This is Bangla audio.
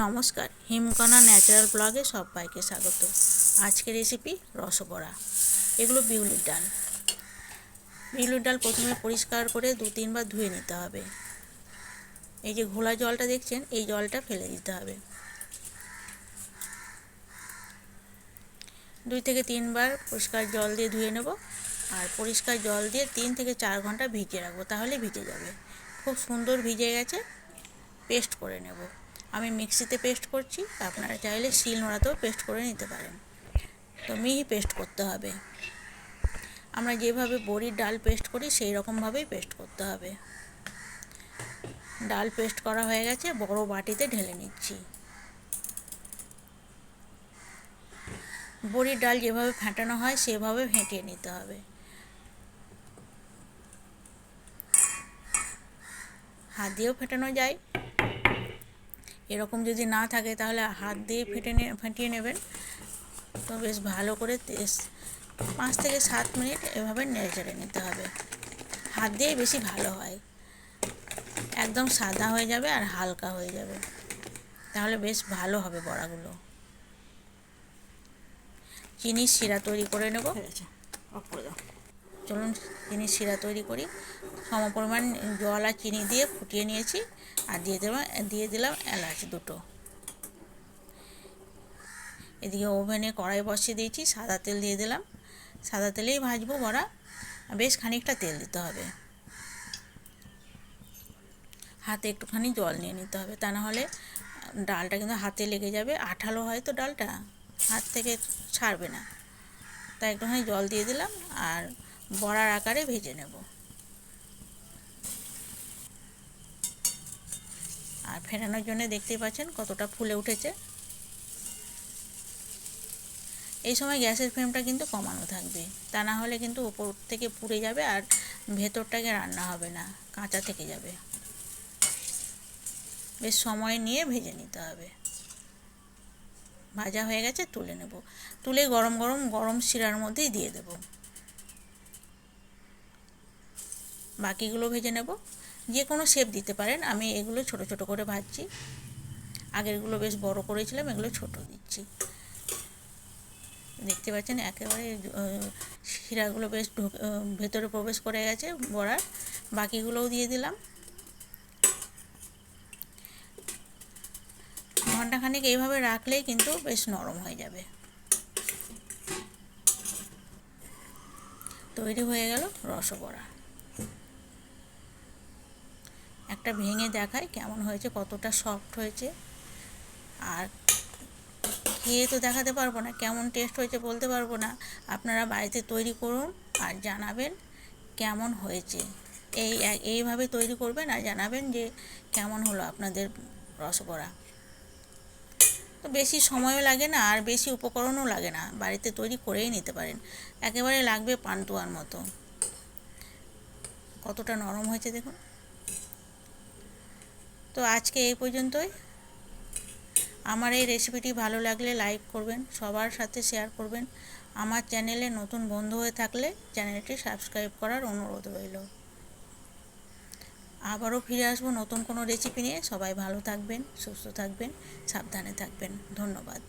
নমস্কার, হিমকণা ন্যাচারাল ব্লগে সবাইকে স্বাগত। আজকের রেসিপি রসবড়া এগুলো বিউলির ডাল। বিউলির ডাল প্রথমে পরিষ্কার করে দু তিনবার ধুয়ে নিতে হবে। এই যে ঘোলা জলটা দেখছেন, এই জলটা ফেলে দিতে হবে। দুই থেকে তিনবার পরিষ্কার জল দিয়ে ধুয়ে নেব আর পরিষ্কার জল দিয়ে তিন থেকে চার ঘণ্টা ভিজিয়ে রাখব, তাহলে ভিজে যাবে। খুব সুন্দর ভিজে গেছে, পেস্ট করে নেব। আমি মিক্সিতে পেস্ট করছি আপনারা চাইলে শিল নোড়াতেও পেস্ট করে নিতে পারেন। তো মিহি পেস্ট করতে হবে। আমরা যেভাবে বড়ির ডাল পেস্ট করি, সেই রকমভাবেই পেস্ট করতে হবে। ডাল পেস্ট করা হয়ে গেছে, বড় বাটিতে ঢেলে নিচ্ছি। বড়ির ডাল যেভাবে ফেটানো হয়, সেভাবে ফেটিয়ে নিতে হবে। হাত দিয়েও ফেটানো যায়। এরকম যদি না থাকে তাহলে হাত দিয়ে ফেটে নে, ফেটিয়ে নেবেন। তো বেশ ভালো করে পাঁচ থেকে সাত মিনিট এভাবে নেড়ে নিতে হবে। হাত দিয়েই বেশি ভালো হয়। একদম সাদা হয়ে যাবে আর হালকা হয়ে যাবে। তাহলে বেশ ভালো হবে বড়াগুলো। চিনির শিরা তৈরি করে নেব। চলুন চিনির শিরা তৈরি করি। সম পরিমাণ জল আর চিনি দিয়ে ফুটিয়ে নিয়েছি আর দিয়ে দিলাম দিয়ে দিলাম এলাচ দুটো। এদিকে ওভেনে কড়াই বসিয়ে দিয়েছি, সাদা তেল দিয়ে দিলাম। সাদা তেলেই ভাজবো বড়া, বেশ খানিকটা তেল দিতে হবে। হাতে একটুখানি জল নিয়ে নিতে হবে, তা না হলে ডালটা কিন্তু হাতে লেগে যাবে। আঠালো হয় তো ডালটা, হাত থেকে ছাড়বে না। তাই একটুখানি জল দিয়ে দিলাম আর বড়ার আকারে ভেজে নেব। আর ফেরানোর জন্য দেখতেই পাচ্ছেন কতটা ফুলে উঠেছে। এই সময় গ্যাসের ফ্লেমটা কিন্তু কমানো থাকবে। তা না হলে কিন্তু উপর থেকে পুড়ে যাবে আর ভেতরটাকে রান্না হবে না, কাঁচা থেকে যাবে। বেশ সময় নিয়ে ভেজে নিতে হবে। ভাজা হয়ে গেছে তুলে নেব। তুলে গরম গরম গরম শিরার মধ্যেই দিয়ে দেব। বাকিগুলো ভেজে নেব। যে কোনো শেপ দিতে পারেন। আমি এগুলো ছোট ছোট করে ভাজছি। আগেরগুলো বেশ বড় করেছিলাম, এগুলো ছোট দিচ্ছি। দেখতে পাচ্ছেন একেবারে শিরাগুলো বেশ ভেতরে প্রবেশ করে গেছে বড়ার। বাকিগুলোও দিয়ে দিলাম। ঘন্টাখানেক এইভাবে রাখলেই কিন্তু বেশ নরম হয়ে যাবে। তৈরি হয়ে গেল রসবড়া একটা ভেঙে দেখায় কেমন হয়েছে, কতটা সফট হয়েছে। আর খেয়ে তো দেখাতে পারব না, কেমন টেস্ট হয়েছে বলতে পারব না। আপনারা বাড়িতে তৈরি করুন আর জানাবেন কেমন হয়েছে। এই এইভাবে তৈরি করবেন আর জানাবেন যে কেমন হলো আপনাদের রসবড়া তো বেশি সময়ও লাগে না আর বেশি উপকরণও লাগে না, বাড়িতে তৈরি করেই নিতে পারেন। একেবারে লাগবে পান্তুয়ার মতো। কতটা নরম হয়েছে দেখুন। তো আজকে এই পর্যন্তই। আমার এই রেসিপিটি ভালো লাগলে লাইক করবেন, সবার সাথে শেয়ার করবেন। আমার চ্যানেলে নতুন বন্ধু হয়ে থাকলে চ্যানেলটি সাবস্ক্রাইব করার অনুরোধ রইল। আবারও ফিরে আসব নতুন কোনো রেসিপি নিয়ে। সবাই ভালো থাকবেন, সুস্থ থাকবেন, সাবধানে থাকবেন। ধন্যবাদ।